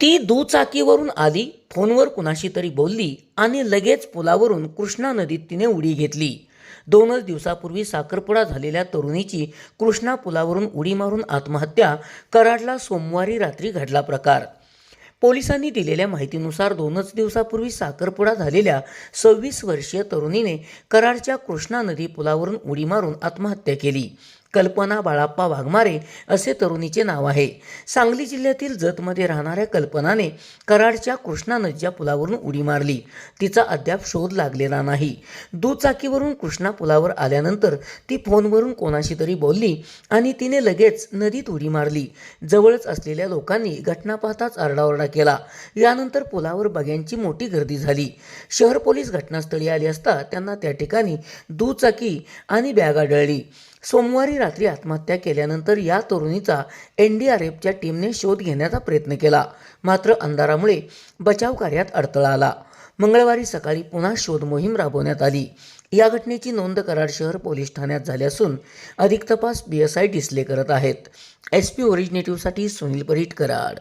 ती दुचाकीवरून आली फोनवर कुणाशी तरी बोलली आणि लगेच पुलावरून कृष्णा नदीत तिने उडी घेतली. दोनच दिवसापूर्वी साखरपुडा झालेल्या तरुणीची कृष्णा पुलावरून उडी मारून आत्महत्या कराडला सोमवारी रात्री घडला प्रकार. पोलिसांनी दिलेल्या माहितीनुसार दोनच दिवसापूर्वी साखरपुडा झालेल्या सव्वीस वर्षीय तरुणीने कराडच्या कृष्णा नदी पुलावरून उडी मारून आत्महत्या केली. कल्पना बाळाप्पा वाघमारे असे तरुणीचे नाव आहे. सांगली जिल्ह्यातील जतमध्ये राहणाऱ्या कल्पनाने कराडच्या कृष्णा नदीच्या पुलावरून उडी मारली. तिचा अद्याप शोध लागलेला नाही. दुचाकीवरून कृष्णा पुलावर आल्यानंतर ती फोनवरून कोणाशी तरी बोलली आणि तिने लगेच नदीत उडी मारली. जवळच असलेल्या लोकांनी घटना पाहताच आरडाओरडा केला. यानंतर पुलावर बघ्यांची मोठी गर्दी झाली. शहर पोलीस घटनास्थळी आले असता त्यांना त्या ठिकाणी दुचाकी आणि बॅग आढळली. सोमवारी रात्री आत्महत्या केल्यानंतर या तरुणीचा एन डी आर एफच्या टीमने शोध घेण्याचा प्रयत्न केला. मात्र अंधारामुळे बचाव कार्यात अडथळा आला. मंगळवारी सकाळी पुन्हा शोध मोहीम राबवण्यात आली. या घटनेची नोंद कराड शहर पोलीस ठाण्यात झाली असून अधिक तपास बी एस आय डिस्ले करत आहेत. एस पी ओरिजिनेटिव्हसाठी सुनील परीट कराड.